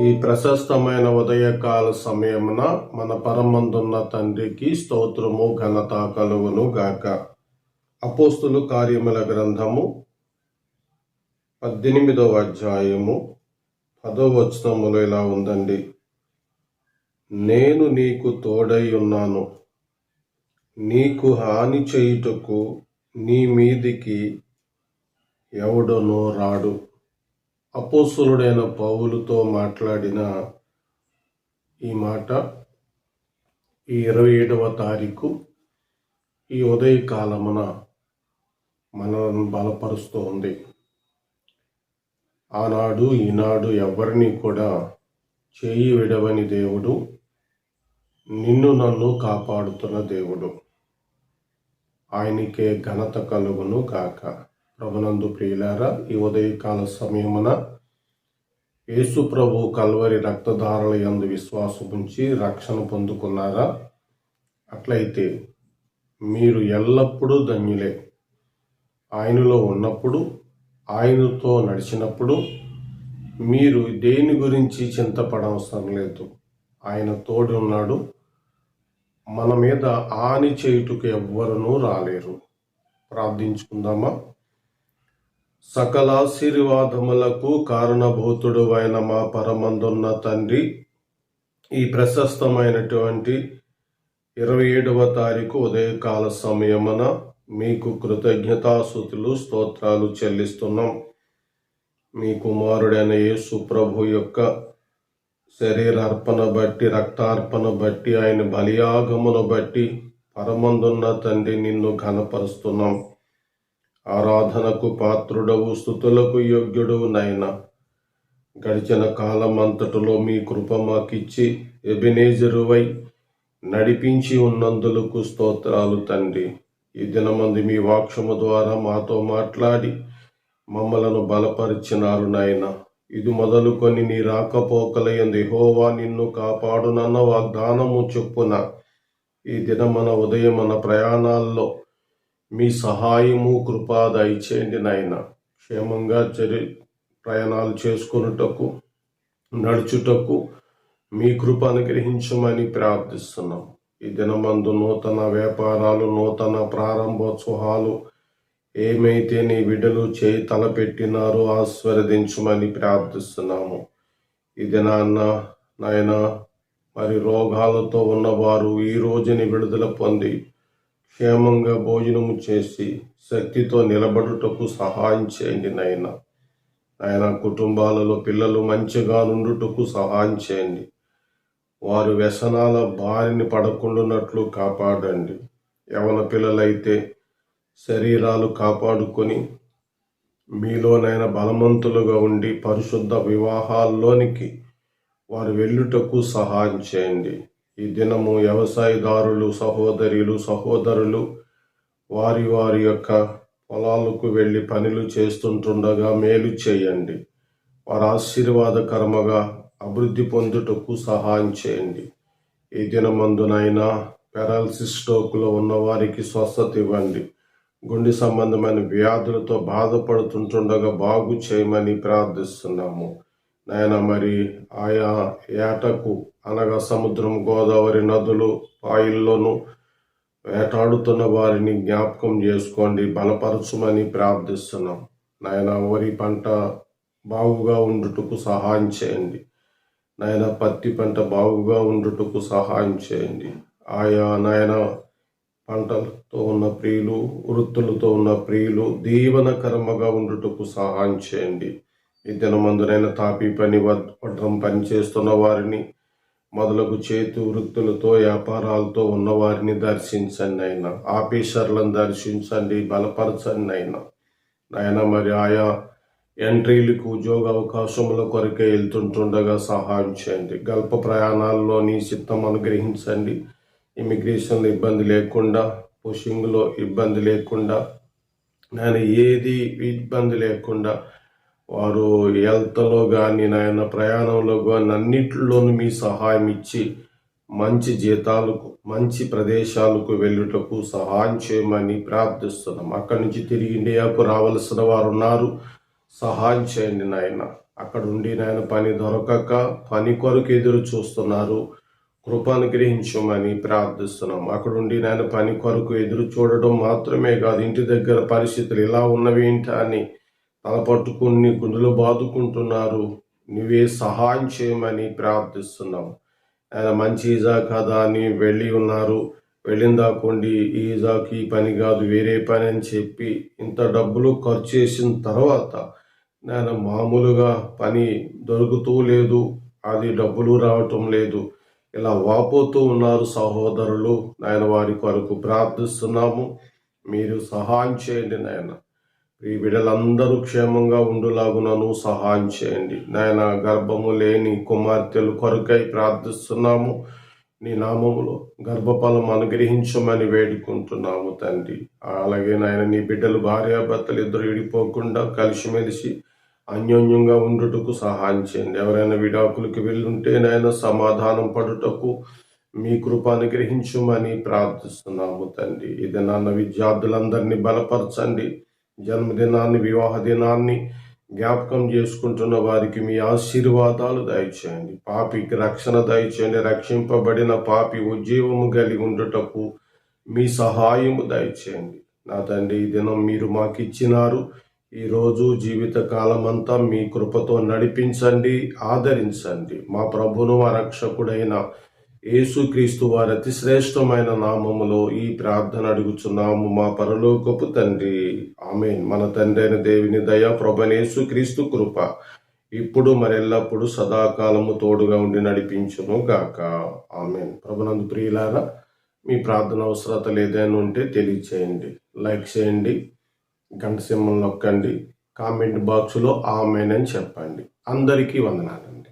ఈ ప్రశస్తమైన ఉదయకాల సమయమున మన పరమందున్న తండ్రికి స్తోత్రము ఘనత కలుగును గాక. అపోస్తులు కార్యముల గ్రంథము పద్దెనిమిదవ అధ్యాయము పదో వచనములు ఇలా ఉందండి. నేను నీకు తోడై ఉన్నాను. నీకు హాని చేయుటకు నీ మీదికి ఎవడనో రాడు. అపోసులుడైన పౌలుతో మాట్లాడిన ఈ మాట ఈ ఇరవై ఏడవ తారీఖు ఈ ఉదయకాలమున మనల్ని బలపరుస్తూ ఉంది ఆనాడు ఈనాడు ఎవరిని కూడా చేయి విడవని దేవుడు నిన్ను నన్ను కాపాడుతున్న దేవుడు. ఆయనకే ఘనత కలుగును కాక ప్రభునందు ప్రియులారా ఈ ఉదయకాల సమయమున యేసు ప్రభు కల్వరి రక్తధారల యందు విశ్వాసం ఉంచి రక్షణ పొందుకున్నారా? అట్లయితే మీరు ఎల్లప్పుడూ ధన్యులే. ఆయనలో ఉన్నప్పుడు ఆయనతో నడిచినప్పుడు మీరు దేని గురించి చింతపడవసరం లేదు. ఆయన తోడు ఉన్నాడు. మన మీద హాని చేయుటకు ఎవ్వరూ రాలేరు. ప్రార్థించుకుందామా? సకల ఆశీర్వాదములకు కారణభూతుడు అయిన మా పరమందున్న తండ్రి ఈ ప్రశస్తమైనటువంటి ఇరవై ఏడవ తారీఖు ఉదయకాల సమయమున మీకు కృతజ్ఞతాసుతులు స్తోత్రాలు చెల్లిస్తున్నాం. మీ కుమారుడైన యేసు ప్రభు యొక్క శరీర అర్పణ బట్టి రక్తార్పణ బట్టి ఆయన బలియాగమును బట్టి పరమందున్న తండ్రి నిన్ను ఘనపరుస్తున్నాం. ఆరాధనకు పాత్రుడవు స్థుతులకు యోగ్యుడవు నాయన. గడిచిన కాలం అంతటిలో మీ కృప మాకిచ్చి ఎబినేజరువై నడిపించి ఉన్నందులకు స్తోత్రాలు తండ్రి. ఈ దినమంది మీ వాక్షము ద్వారా మాతో మాట్లాడి మమ్మలను బలపరిచినారు నాయన. ఇది మొదలుకొని నీ రాకపోకలయందు హోవా నిన్ను కాపాడునన్న వాగ్దానము చొప్పున ఈ దినమన ఉదయమన ప్రయాణాల్లో మీ సహాయము కృప దయచేయండి నాయన. క్షేమంగా చరి ప్రయాణాలు చేసుకొనుటకు నడుచుటకు మీ కృప అనుగ్రహించమని ప్రార్థిస్తున్నాం. ఈ దినమందు నూతన వ్యాపారాలు నూతన ప్రారంభోత్సవాలు ఏమైతే నీ బిడ్డలు చేయి తలపెట్టినారో ఆస్వాదించమని ప్రార్థిస్తున్నాము. ఈ దినాన్న నాయన మరి రోగాలతో ఉన్నవారు ఈ రోజుని విడుదల పొంది క్షేమంగా భోజనము చేసి శక్తితో నిలబడుటకు సహాయం చేయండి నాయన. ఆయన కుటుంబాలలో పిల్లలు మంచిగా నుండుటకు సహాయం చేయండి. వారు వ్యసనాల బారిని పడకుండానట్లు కాపాడండి. యవన పిల్లలైతే శరీరాలు కాపాడుకొని మీలోనైనా బలవంతులుగా ఉండి పరిశుద్ధ వివాహాల్లోనికి వారు వెళ్ళుటకు సహాయం చేయండి. ఈ దినము వ్యవసాయదారులు సహోదరులు సహోదరులు వారి వారి యొక్క పొలాలకు వెళ్ళి పనులు చేస్తుంటుండగా మేలు చేయండి. వారు ఆశీర్వాదకరముగా అభివృద్ధి పొందుటకు సహాయం చేయండి. ఈ దినమందునైనా పెరాలసిస్ స్ట్రోక్లో ఉన్నవారికి స్వస్థత ఇవ్వండి. గుండె సంబంధమైన వ్యాధులతో బాధపడుతుంటుండగా బాగు చేయమని ప్రార్థిస్తున్నాము. నాయన మరి ఆయా ఏటకు అనగా సముద్రం గోదావరి నదులు పాయిల్లోనూ వేటాడుతున్న వారిని జ్ఞాపకం చేసుకోండి బలపరచుమని ప్రార్థిస్తున్నాం. నాయన వరి పంట బాగుగా ఉండుటకు సహాయం చేయండి. నాయన పత్తి పంట బాగుగా ఉండుటకు సహాయం చేయండి. ఆయా నాయన పంటలతో ఉన్న ప్రియులు వృత్తులతో ఉన్న ప్రియులు దీవనకరమగా ఉండుటకు సహాయం చేయండి. ఈ దినమందునైనా తాపీ పని వడ్రం పని చేస్తున్న వారిని మొదలగు చేతి వృత్తులతో వ్యాపారాలతో ఉన్నవారిని దర్శించండి అయినా ఆఫీసర్లను దర్శించండి బలపరచండి అయినా నాయన మరి ఆయా ఎంట్రీలకు ఉద్యోగ అవకాశముల కొరకే వెళ్తుంటుండగా సహాయం చేయండి. గల్ప ప్రయాణాల్లో నీ చిత్తం అనుగ్రహించండి. ఇమిగ్రేషన్లో ఇబ్బంది లేకుండా పుషింగ్లో ఇబ్బంది లేకుండా నేను ఏది ఇబ్బంది లేకుండా వారు హెల్త్లో కానీ నాయన ప్రయాణంలో కానీ అన్నిటిలోనూ మీ సహాయం ఇచ్చి మంచి జీతాలకు మంచి ప్రదేశాలకు వెళ్ళుటకు సహాయం చేయమని ప్రార్థిస్తున్నాం. అక్కడి నుంచి తిరిగి ఇండియాకు రావలసిన వారు ఉన్నారు. సహాయం చేయండి నాయన. అక్కడ ఉండి నాయన పని దొరకక పని కొరకు ఎదురు చూస్తున్నారు. కృపను గ్రహించమని ప్రార్థిస్తున్నాం. అక్కడ ఉండి నాయన పని కొరకు ఎదురు చూడడం మాత్రమే కాదు ఇంటి దగ్గర పరిస్థితులు ఇలా ఉన్నవి ఏంటి అని తల పట్టుకుని గుండెలు బాదుకుంటున్నారు. నువ్వే సహాయం చేయమని ప్రార్థిస్తున్నాం ఆయన మంచి ఈజా కదా అని వెళ్ళి ఉన్నారు. వెళ్ళిన దాకుండి ఈజాకి ఈ పని కాదు వేరే పని అని చెప్పి ఇంత డబ్బులు ఖర్చు చేసిన తర్వాత నేను మామూలుగా పని దొరుకుతూ లేదు అది డబ్బులు రావటం లేదు. ఇలా వాపోతూ ఉన్నారు సహోదరులు. నాయన వారి కొరకు ప్రార్థిస్తున్నాము. మీరు సహాయం చేయండి నాయన. ఈ బిడ్డలందరూ క్షేమంగా ఉండులాగునను సహాయం చేయండి. నాయన గర్భము లేని కుమార్తెలు కొరకై ప్రార్థిస్తున్నాము. నీ నామములో గర్భఫలం అనుగ్రహించమని వేడుకుంటున్నాము తండ్రి. అలాగే నాయన నీ బిడ్డలు భార్యాభర్తలు ఇద్దరు విడిపోకుండా కలిసిమెలిసి అన్యోన్యంగా ఉండుటకు సహాయం చేయండి. ఎవరైనా విడాకులకు వెళ్ళుంటే నాయన సమాధానం పడుటకు మీ కృప అనుగ్రహించమని ప్రార్థిస్తున్నాము తండ్రి. ఇది నాన్న విద్యార్థులందరినీ బలపరచండి. జన్మదినాన్ని వివాహ దినాన్ని జ్ఞాపకం చేసుకుంటున్న వారికి మీ ఆశీర్వాదాలు దయచేయండి. పాపికి రక్షణ దయచేయండి. రక్షింపబడిన పాపి ఉజ్జీవము కలిగి ఉండుటకు మీ సహాయము దయచేయండి. నా తండ్రి ఈ దినం మీరు మాకు ఇచ్చినారు ఈరోజు జీవిత కాలమంతా మీ కృపతో నడిపించండి ఆదరించండి. మా ప్రభును మా రక్షకుడైన యేసుక్రీస్తు వారి అతి శ్రేష్టమైన నామములో ఈ ప్రార్థన అడుగుచున్నాము మా పరలోకపు తండ్రి. ఆమెన్. మన తండ్రి అయిన దేవుని దయ ప్రభనేసు క్రీస్తు కృప ఇప్పుడు మరెల్లప్పుడు సదాకాలము తోడుగా ఉండి నడిపించును గాక. ఆమెన్. ప్రభునందు ప్రియులారా మీ ప్రార్థన అవసరతలు ఏదైనా ఉంటే తెలియచేయండి. లైక్ చేయండి గంట సింహం నొక్కండి కామెంట్ బాక్స్లో ఆమెన్ అని చెప్పండి. అందరికీ వందనాలండి.